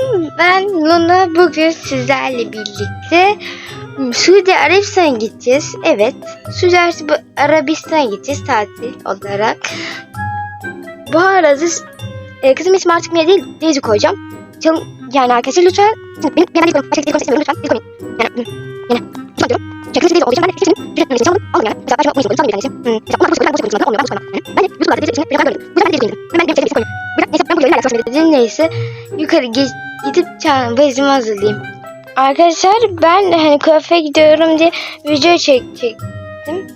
Selam ben Luna bugün sizlerle birlikte Suudi Arabistan'a gideceğiz. Evet Suudi Arabistan'a gideceğiz tatil olarak. Bu arada e, kızım ismi artık Mia değil Daisy koyacağım. Canım, yani arkadaşlar lütfen benim ben değil. Başka bir şey istemiyorum lütfen. Değil koyun. Yani yine lütfen diyorum. Çünkü Daisy olduğu için ben de hepsinin ücretlerini için aldım. Aldım yani. Mesela ben şimdi bu yüzden bir tanesi. Hmm. Mesela onlar bu yüzden bu yüzden olmuyor. Ben bu yüzden. Ben de YouTube'da Daisy için bir ben gördüm. Bu ben Daisy koydum. Ben benim sevdiğim koyuyorum. Bırak neyse yukarı ge- gidip çağırın valizimi hazırlayayım. Arkadaşlar ben hani kafeye gidiyorum diye video çek çektim.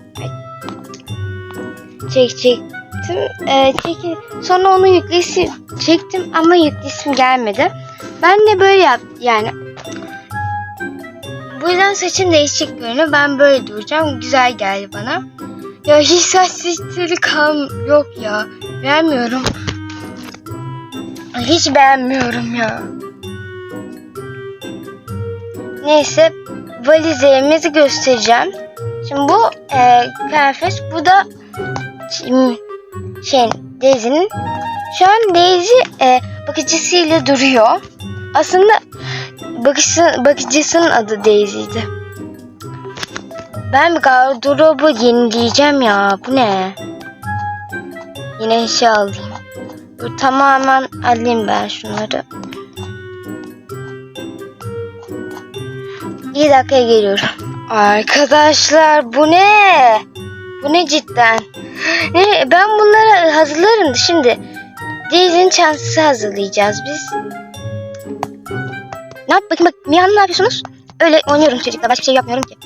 Çek. Ee, çeki, sonra onu yüklesi çektim ama yüklesim gelmedi. Ben de böyle yaptım yani. Bu yüzden saçım değişik görünüyor. Ben böyle duracağım. Güzel geldi bana. Ya hiç saç stili kal yok ya. Beğenmiyorum. Hiç beğenmiyorum ya. Neyse valizlerimizi göstereceğim. Şimdi bu e, kıyafet bu da şimdi, şey Daisy'nin şu an Daisy e, bakıcısıyla duruyor. Aslında bakıcısı, bakıcısının adı Daisy'ydi. Ben gardırobu yenileyeceğim ya. Bu ne? Yine eşya alayım. Tamamen alayım ben şunları. İyi dakikaya geliyorum. Arkadaşlar bu ne? Bu ne cidden? Ben bunları hazırlarım şimdi. Daisy'nin çantası hazırlayacağız biz. Ne yap bakayım bak Mia'nın ne yapıyorsunuz? Öyle oynuyorum çocukla başka şey yapmıyorum ki.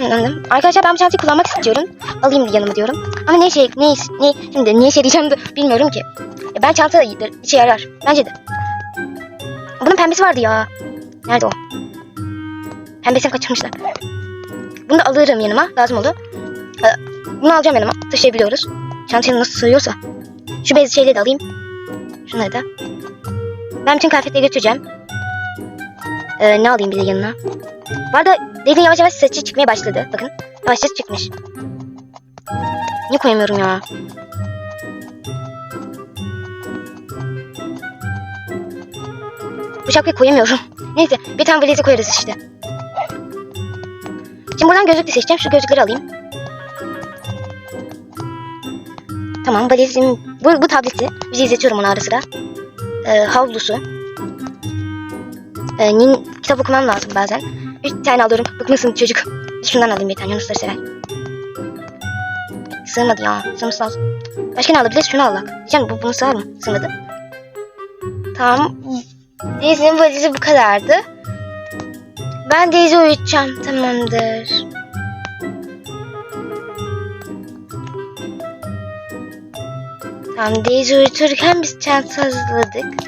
Anladım. Arkadaşlar ben bu çantayı kullanmak istiyorum. Alayım yanıma diyorum. Ama ne şey, ne, ne, şimdi ne şey diyeceğim de bilmiyorum ki. E, ben çanta işe yarar. Bence de. Bunun pembesi vardı ya. Nerede o? Pembesini kaçırmışlar. Bunu da alırım yanıma. Lazım oldu. E, bunu alacağım yanıma. Taşıyabiliyoruz. Çantaya nasıl sığıyorsa. Şu bez şeyleri de alayım. Şunları da. Ben bütün kıyafetleri götüreceğim. Ee, ne alayım bir de yanına? Bu arada Daisy'nin yavaş yavaş saçı çıkmaya başladı. Bakın yavaş yavaş çıkmış. Niye koyamıyorum ya? Bu şapkayı koyamıyorum. Neyse bir tane valize koyarız işte. Şimdi buradan gözlük seçeceğim. Şu gözlükleri alayım. Tamam valizim. Bu, bu tableti. Bizi izletiyorum onu ara sıra. Ee, havlusu. Ee, nin- kitap okumam lazım bazen. Bir tane alıyorum. Bıkmışsın çocuk. Şundan alayım bir tane. Yunusları sever. Sığmadı ya. Sığması lazım. Başka ne alabiliriz? Şunu alak. Diyeceğim bu bunu sığar mı? Sığmadı. Tamam. Daisy'nin valizi bu kadardı. Ben Daisy uyutacağım. Tamamdır. Tamam Daisy uyuturken biz çanta hazırladık.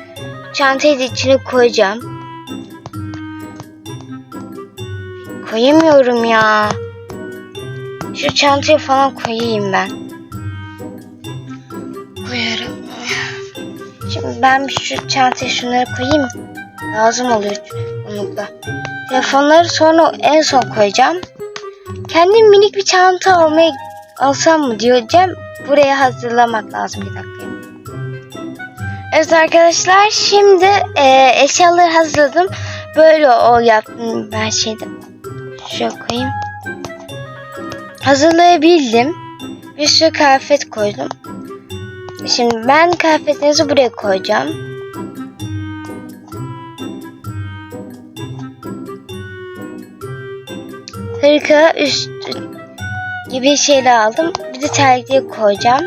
Çantayı da içine koyacağım. Koyamıyorum ya. Şu çantayı falan koyayım ben. Koyarım. Şimdi ben şu çantaya şunları koyayım. Lazım oluyor çoğunlukla. Telefonları sonra en son koyacağım. Kendim minik bir çanta almaya alsam mı diyeceğim. Buraya hazırlamak lazım bir dakika. Evet arkadaşlar şimdi e, eşyaları hazırladım. Böyle o yaptım ben şeyde. Şöyle koyayım. Hazırlayabildim. Bir sürü kıyafet koydum. Şimdi ben kıyafetlerinizi buraya koyacağım. Hırka üst gibi şeyler aldım. Bir de terlikleri koyacağım.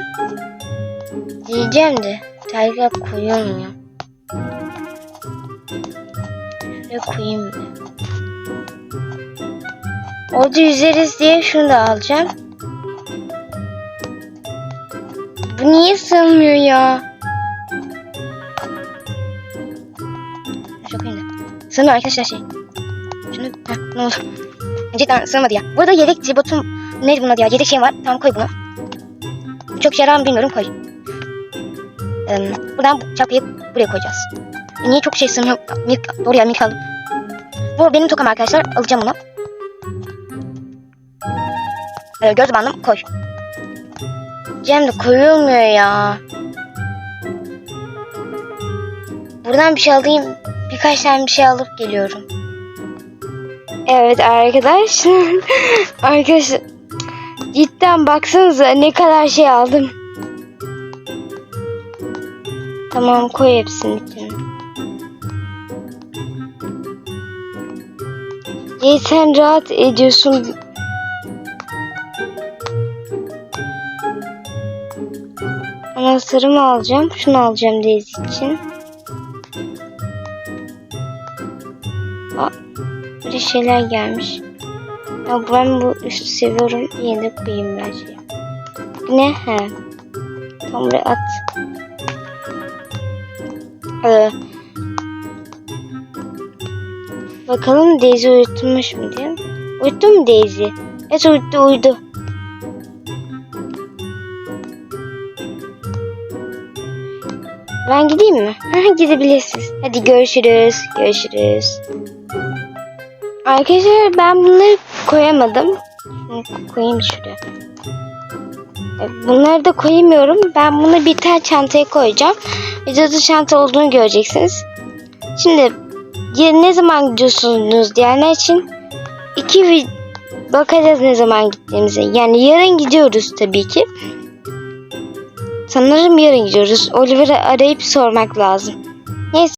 Diyeceğim de terlikler koyulmuyor. Şuraya koyayım bir. Orada yüzeriz diye şunu da alacağım. Bu niye sığmıyor ya? Koyayım da. Sığmıyor arkadaşlar şey. Şunu, heh, ne oldu? Cidden sığmadı ya. Burada yedek cibotum neydi bunun adı ya? Yedek şeyim var. Tamam koy bunu. Çok yarar mı bilmiyorum koy. Ee, buradan bu şapkayı buraya koyacağız. Niye çok şey sığmıyor? Milk, doğru ya milk aldım. Bu benim tokam arkadaşlar. Alacağım onu. Ee, göz bandım koy. Cem de koyulmuyor ya. buradan bir şey alayım. Birkaç tane bir şey alıp geliyorum. Evet arkadaşlar. arkadaşlar. Cidden baksanıza ne kadar şey aldım. Tamam koy hepsini içine. Rahat ediyorsun. Anahtarımı alacağım. Şunu alacağım Daisy için. Aa, böyle şeyler gelmiş. Ya ben bu üstü seviyorum. Yine koyayım ben. Bu ne? He. Tam buraya at. Ee, bakalım Daisy uyutmuş mu diye. Uyuttu mu Daisy? Evet uyuttu uyudu. Ben gideyim mi? Gidebilirsiniz. Hadi görüşürüz. Görüşürüz. Arkadaşlar ben bunları koyamadım. Koyayım şuraya. E, Bunları da koyamıyorum. Ben bunu bir tane çantaya koyacağım. Videoda çanta olduğunu göreceksiniz. Şimdi ne zaman gidiyorsunuz diyenler için iki bakacağız ne zaman gittiğimize. Yani yarın gidiyoruz tabii ki. Sanırım yarın gidiyoruz. Oliver'ı arayıp sormak lazım. Neyse